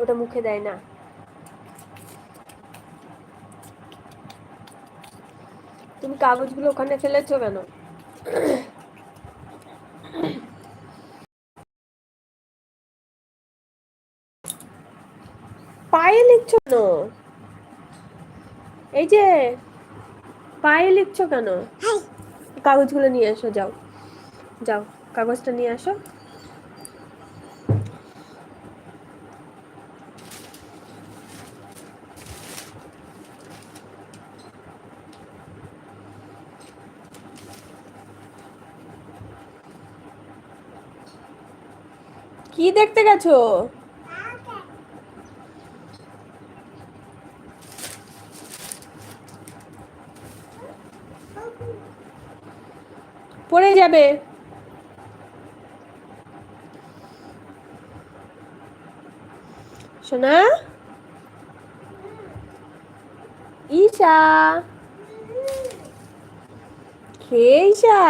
ওটা মুখে দেয় না। তুমি কাগজগুলো ওখানে ফেলেছো কেন? পায়ে লিখছো কেন? এই যে পায়ে লিখছো কেন? কাগজগুলো নিয়ে এসো যাও। যাও কাগজটা নিয়ে আসো। কি দেখতে গেছো? পড়ে যাবে। সোনা? ঈশা? কে ঈশা?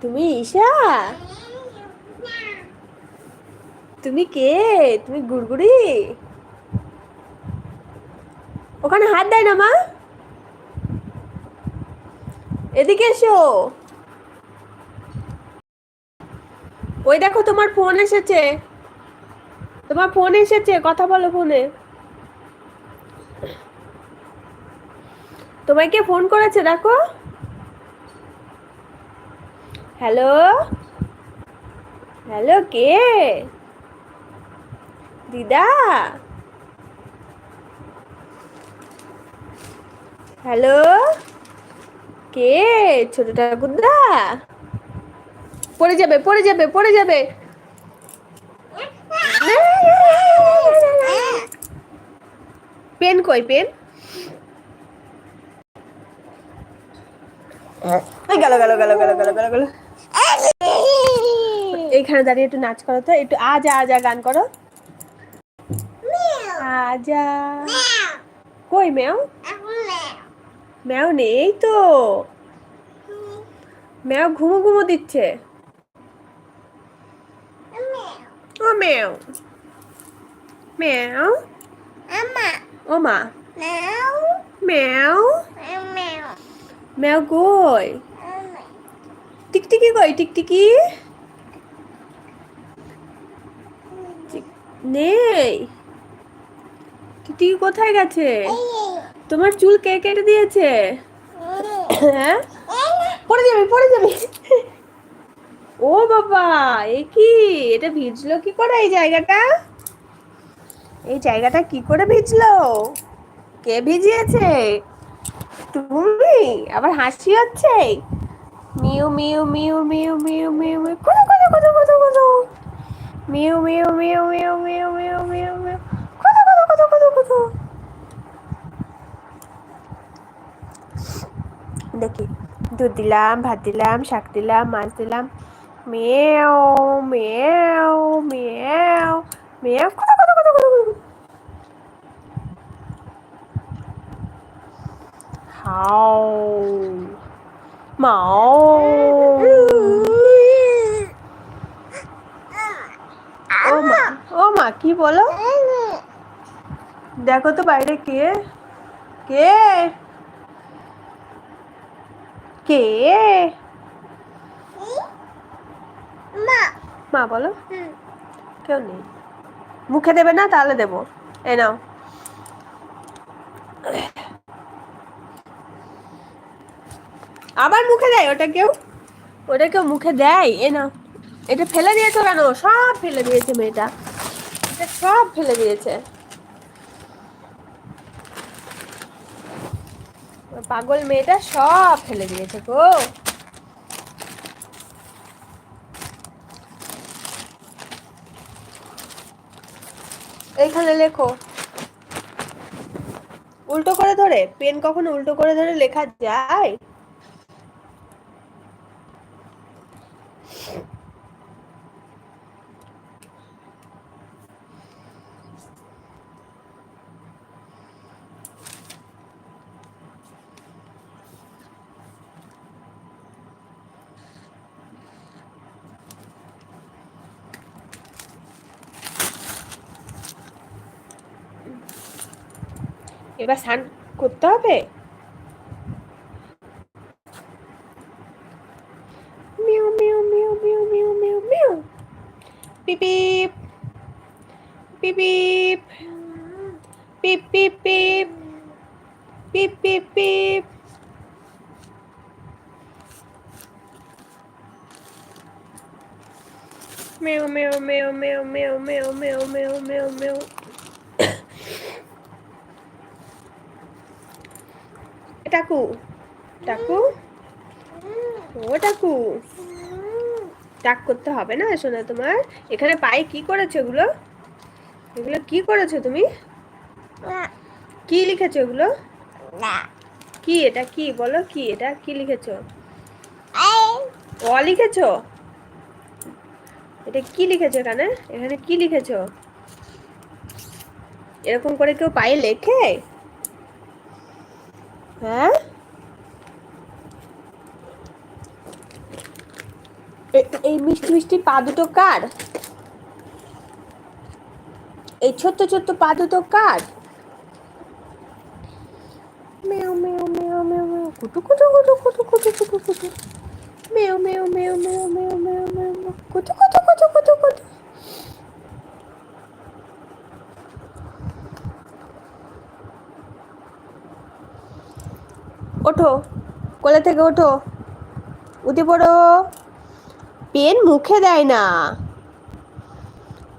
তুমি ঈশা? তুমি কে? তুমি গুড়গুড়ি? ওখানে হাত দেয় না, মা। এদিকে এসো। ওই দেখো, তোমার ফোন এসেছে। তোমার ফোন এসেছে, কথা বলো ফোনে। তোমায় কে ফোন করেছে, দেখো। হ্যালো? হ্যালো, কে? দিদা? হ্যালো? কে? ছোট ঠাকুরদা? পড়ে যাবে পড়ে যাবে পড়ে যাবে। পেন কই পেন? গেল গেল গেল গেল গেল গেল গেল। এইখানে দাঁড়িয়ে একটু নাচ করো তো একটু আজা আজা গান করো। আজা কই ম্যাও? ম্যাও। নেই তো। ম্যাও ঘুমো ঘুমো দিচ্ছে। ও ম্যাও। ম্যাও। ও মা। ম্যাও। ম্যাও। কই? টিকটিকি কই টিকটিকি? টিক- নেই। টিকটিকি কোথায় গেছে তোমার চুল কে কেটে দিয়েছে হ্যাঁ পড়ে যাবে পড়ে যাবে ও বাবা এ কি এটা ভিজলো কি করে এই জায়গাটা এই জায়গাটা কি করে ভিজলো কে ভিজিয়েছে তুমি আবার হাসি হচ্ছে meow meow meow meow meow meow meow কোথা কোথা কোথা কোথা কোথা meow meow meow meow meow meow meow meow কোথা দেখি, দুধ দিলাম, ভাত দিলাম, শাক দিলাম, মাছ দিলাম। মেও মেও মেও মেও। হাও, মাও। ও মা ও মা, কি বলো? দেখো তো বাইরে কে? কে? কে? মা। বলো। কেউ নেই। মুখে দেবে না তাহলে দেবো। এ নাও। আবার মুখে দেয় ওটা কেউ? ওটা কেউ মুখে দেয়? এ না এটা ফেলে দিয়েছ কেন? সব ফেলে দিয়েছে মেয়েটা। এটা সব ফেলে দিয়েছে। পাগল মেয়েটা সব ফেলে দিয়েছে গো। এইখানে লেখো। উল্টো করে ধরে, পেন কখনো উল্টো করে ধরে লেখা যায়? এবার স্নান করতে হবে meow meow meow meow meow meow meow পিপিপ পিপিপ পিপ পিপ পিপ পিপ পিপ পিপ meow meow meow meow meow meow meow meow meow মেও টাকু টাকু, ও টাকু। টাক করতে হবে না শোনা তোমার। এখানে পায়ে কি করেছ এগুলো? এগুলো কি করেছ তুমি? কি লিখেছো এগুলো? কি এটা কি? বলো কি এটা? কি লিখেছো? অ লিখেছো? এটা কি লিখেছো এখানে? এখানে কি লিখেছো? এরকম করে কেউ পায়ে লেখে? হ্যাঁ এই মিষ্টি মিষ্টি পা দুটো কার এই ছোট্ট ছোট্ট পা দুটো কার মেও মেও মেও মেও মেও কুটু কুটু কুটু কুটু কুটু কুটু কুটু মেও meow meow meow meow meow মেও কুটু কুটু কুটু ওঠো, কোলে থেকে ওঠো। উঠে পড়ো। পেন মুখে দেয় না।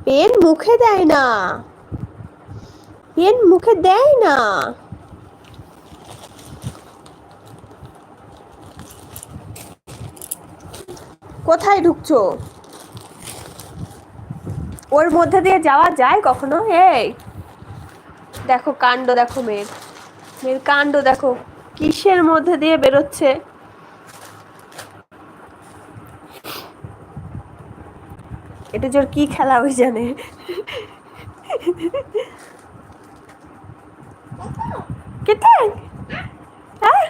পেন মুখে দেয় না। পেন মুখে দেয় না। কোথায় ঢুকছো? ওর মধ্যে দিয়ে যাওয়া যায় কখনো? এই, দেখো কাণ্ড দেখো মেয়ের। মেয়ের কাণ্ড দেখো। কিসের মধ্যে দিয়ে বেরোচ্ছে? এটা জোর কি খেলা ওই জানে। হ্যাঁ?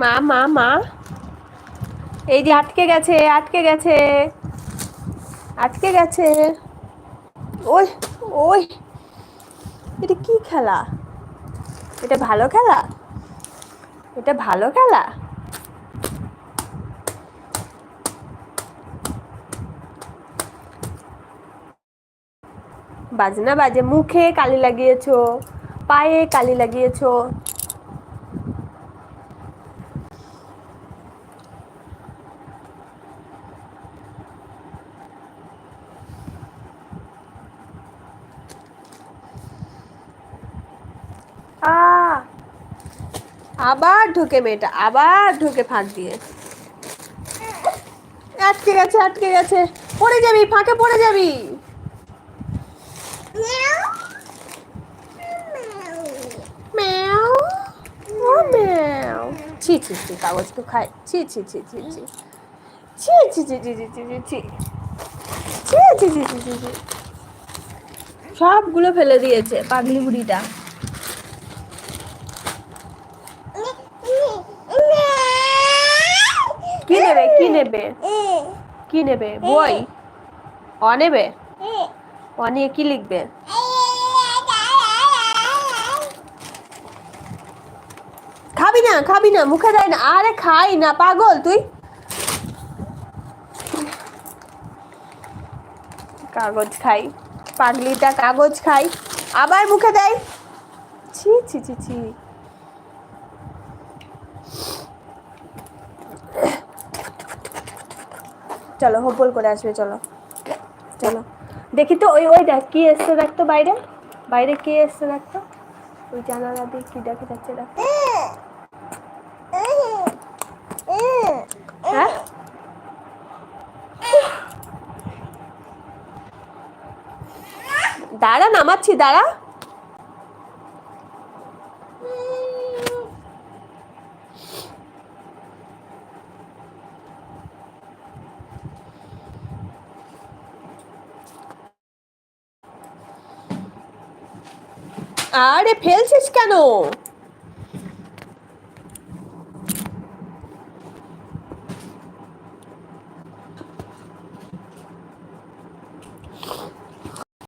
মা মা মা। এই যে আটকে গেছে আটকে গেছে। আটকে গেছে। ওই ওই। এটা কি খেলা? এটা ভালো খেলা? এটা ভালো খেলা? বাজনা বাজে মুখে কালি লাগিয়েছো পায়ে কালি লাগিয়েছো আবার ঢুকে মেয়েটা আবার ঢুকে ফাঁক দিয়ে আটকে গেছে আটকে গেছে পড়ে যাবি ফাঁকে পড়ে যাবি ছি ছি ছি কাগজ তো খায় ছি ছি ছি ছি ছি ছি ছি ছি ছি ছি ছি ছি ছি ছি ছি ছি ছি ছি সবগুলো ফেলে দিয়েছে পাগলি বুড়িটা কি নেবে কি নেবে কি নেবে? বই? অ নেবে? অ নিয়ে কি লিখবে? খাবি না খাবি না, মুখে দেয় না। আরে খাই না, পাগল তুই। কাগজ খাই, পাগলিটা কাগজ খাই। আবার মুখে দেয়। ছি ছি ছি ছি। চলো হোপল করে আসবে, চলো। চলো। দেখি তো, ওই ওই দেখ, কি এসছে দেখ তো বাইরে। বাইরে কে এসছে দেখ তো। ওই জানালা দিয়ে কি দেখা যাচ্ছে, দেখ। হ্যাঁ? দাঁড়া, নামাচ্ছি, দাঁড়া। আরে ফেলছিস কেন?